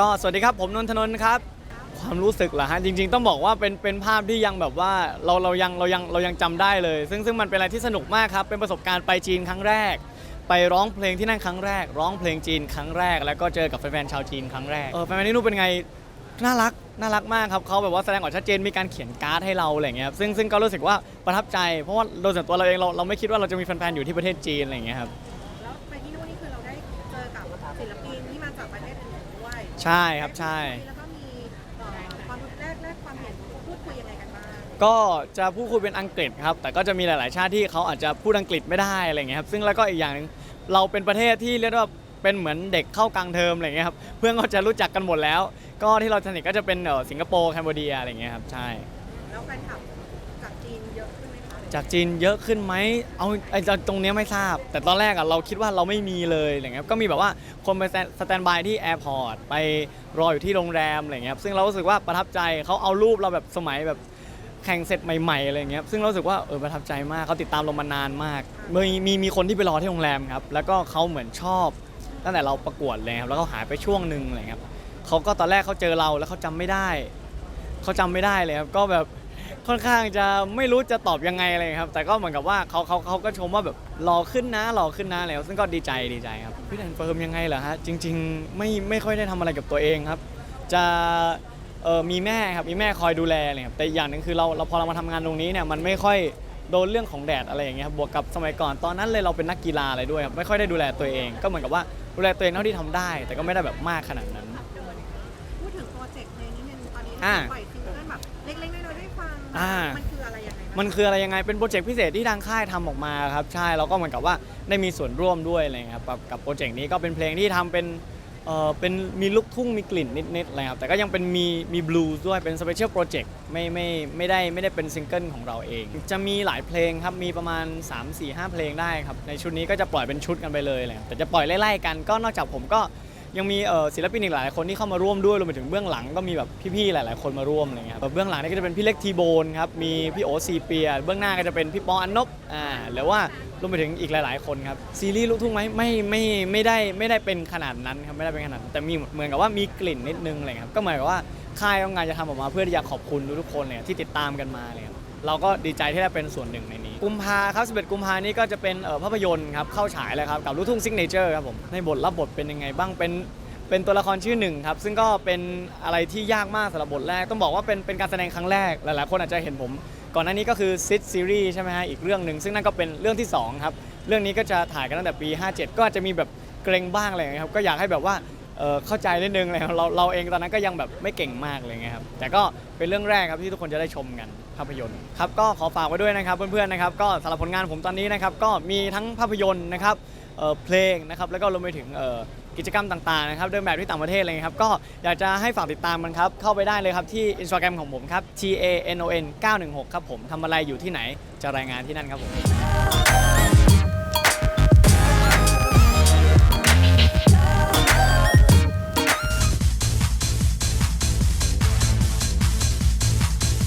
ก็สวัสดีครับผมนนทนนท์ครับ ความรู้สึกเหรอฮะจริง ๆ ต้องบอกว่าเป็นเป็นภาพที่ยังแบบว่าเราเรายังเรายังเรายังจำได้เลย ซึ่งซึ่งมันเป็นอะไรที่สนุกมากครับ เป็นประสบการณ์ไปจีนครั้งแรก ไปร้องเพลงที่นั่นครั้งแรก ร้องเพลงจีนครั้งแรก แล้วก็เจอกับแฟนๆชาวจีนครั้งแรกเออแฟนๆที่นู่นเป็นไงน่ารักน่ารักมากครับเขาแบบว่าแสดงออกชัดเจนมีการเขียนการ์ดให้เราอะไรเงี้ยครับซึ่งซึ่งก็รู้สึกว่าประทับใจเพราะว่าโดยส่วนตัวเราเองเราเราไม่คิดว่าเราจะมีแฟนๆอยู่ที่ประเทศจีนอะไรเงี้ยครับ ใช่ครับใช่ แล้วก็มีเอ่อความแรกแรกความเห็นพูดคุยยังไงกันบ้างก็จะพูดคุยเป็นอังกฤษครับ แต่ก็จะมีหลาย ๆ ชาติที่เขาอาจจะพูดอังกฤษไม่ได้อะไรเงี้ยครับ ซึ่งแล้วก็อีกอย่างหนึงเราเป็นประเทศที่เรียกว่าเป็นเหมือนเด็กเข้ากลางเทอมอะไรเงี้ยครับ เพื่อนก็จะรู้จักกันหมดแล้ว ก็ที่เราสนิทก็จะเป็นเอ่อสิงคโปร์แคนเบเดียอะไรเงี้ยครับ ใช่ แล้วแฟนคลับ จากจีนเยอะขึ้นไหมคะจากจีนเยอะขึ้นไหมเอาไอ้ตรงเนี้ยไม่ทราบ แต่ตอนแรกอะเราคิดว่าเราไม่มีเลยอะไรเงี้ย ก็มีแบบว่าคนไปสแตนบายที่แอร์พอร์ตไปรออยู่ที่โรงแรมอะไรเงี้ย ซึ่งเรารู้สึกว่าประทับใจเขาเอารูปเราแบบสมัยแบบแข่งเสร็จใหม่ๆอะไรเงี้ย ซึ่งเรารู้สึกว่าเออประทับใจมากเขาติดตามเรามานานมาก มีมีมีคนที่ไปรอที่โรงแรมครับ แล้วก็เขาเหมือนชอบ ตั้งแต่เราประกวดเลยครับ แล้วก็หายไปช่วงหนึ่งอะไรเงี้ยครับเขาก็ตอนแรกเขาเจอเราแล้วเขาจำไม่ได้ เขาจำไม่ได้เลยครับ ก็แบบ ค่อนข้างจะไม่รู้จะตอบยังไงเลยครับ แต่ก็เหมือนกับว่าเขาเขาเขาก็ชมว่าแบบหล่อขึ้นนะหล่อขึ้นนะอะไรครับซึ่งก็ดีใจดีใจครับพี่แดนเฟิร์มยังไงเหรอฮะจริง ๆ ไม่ไม่ค่อยได้ทำอะไรกับตัวเองครับ จะเออมีแม่ครับมีแม่คอยดูแลเลยครับแต่อีกอย่างหนึ่งคือเราเราพอเรามาทำงานตรงนี้เนี่ยมันไม่ค่อยโดนเรื่องของแดดอะไรอย่างเงี้ยครับบวกกับสมัยก่อนตอนนั้นเลยเราเป็นนักกีฬาอะไรด้วยครับไม่ค่อยได้ดูแลตัวเอง ก็เหมือนกับว่าดูแลตัวเองเท่าที่ทำได้ แต่ก็ไม่ได้แบบมากขนาดนั้นพูดถึงโปรเจกต์เพลงนี้นึงตอนนี้อ่าปล่อยซิงเกิลแบบเล็กๆน้อยๆได้ฟังอ่ามันคืออะไรยังไงบ้างมันคืออะไรยังไงเป็นโปรเจกต์พิเศษที่ทางค่ายทำออกมาครับใช่แล้วก็เหมือนกับว่าได้มีส่วนร่วมด้วยอะไรเงี้ยครับกับกับโปรเจกต์นี้ก็เป็นเพลงที่ทำเป็นเออเป็นมีลูกทุ่งมีกลิ่นนิดๆอะไรครับแต่ก็ยังเป็นมีมีบลูส์ด้วยเป็นสเปเชียลโปรเจกต์ไม่ไม่ไม่ได้ไม่ได้เป็นซิงเกิลของเราเอง จะมีหลายเพลงครับมีประมาณ 3 4 5 เพลงได้ครับในชุดนี้ก็จะปล่อยเป็นชุดกันไปเลยเลยครับแต่จะปล่อยไล่ๆกันก็นอกจากผมก็ ยังมีเอ่อศิลปินอีกหลายคนที่เข้ามาร่วมด้วยรวมไปถึงเบื้องหลังก็มีแบบพี่ๆหลาย ๆ คนมาร่วมอะไรเงี้ยครับเบื้องหลังนี่ก็จะเป็นพี่เล็กทีโบนครับมีพี่โอซีเปีย เบื้องหน้าก็จะเป็นพี่ปออันนบอ่าหรือว่ารวมไปถึงอีกหลาย ๆ คนครับซีรีส์ลูกทุ่งไหมไม่ไม่ไม่ได้ไม่ได้เป็นขนาดนั้นครับไม่ได้เป็นขนาดนั้นแต่มีเหมือนกับว่ามีกลิ่นนิดนึงอะไรครับก็เหมือนกับว่าค่ายต้องการจะทำออกมาเพื่อที่จะขอบคุณทุกๆคนเลยที่ติดตามกันมาเลยครับ เราก็ดีใจที่ได้เป็นส่วนหนึ่งในนี้ กุมภาครับ 11 กุมภานี้ก็จะเป็นเอ่อภาพยนตร์ครับเข้าฉายแล้วครับกับลูกทุ่งซิกเนเจอร์ครับผมในบทรับบทเป็นยังไงบ้างเป็นเป็นตัวละครชื่อหนึ่งครับ ซึ่งก็เป็นอะไรที่ยากมากสำหรับบทแรก ต้องบอกว่าเป็นเป็นการแสดงครั้งแรก หลายๆ คนอาจจะเห็นผม ก่อนหน้านี้ก็คือซิดซีรีส์ใช่ไหมฮะ อีกเรื่องหนึ่ง ซึ่งนั่นก็เป็นเรื่องที่ 2 ครับ เรื่องนี้ก็จะถ่ายกันตั้งแต่ปี 57 ก็อาจจะมีแบบเกรงบ้างอะไรอย่างเงี้ยครับ ก็อยากให้แบบว่าเออเข้าใจนิดนึงเลยครับเราเราเองตอนนั้นก็ยังแบบไม่เก่งมากเลยไงครับ แต่ก็เป็นเรื่องแรกครับที่ทุกคนจะได้ชมกันาพยนตร์ครับก็ขอฝากไว้ด้วยนะครับเพื่อนๆนะครับก็สำหรับผลงานผมตอนนี้นะครับก็มีทั้งภาพยนตร์นะครับเอ่อเพลงนะครับแล้วก็รวมไปถึงเอ่อกิจกรรมต่างๆนะครับเดินแบบที่ต่างประเทศอะไรเงี้ยครับก็อยากจะให้ฝากติดตามมันครับเข้าไปได้เลยครับที่ Instagram ของผมครับ T A N O N 916ครับผมทำอะไรอยู่ที่ไหนจะรายงานที่นั่นครับผม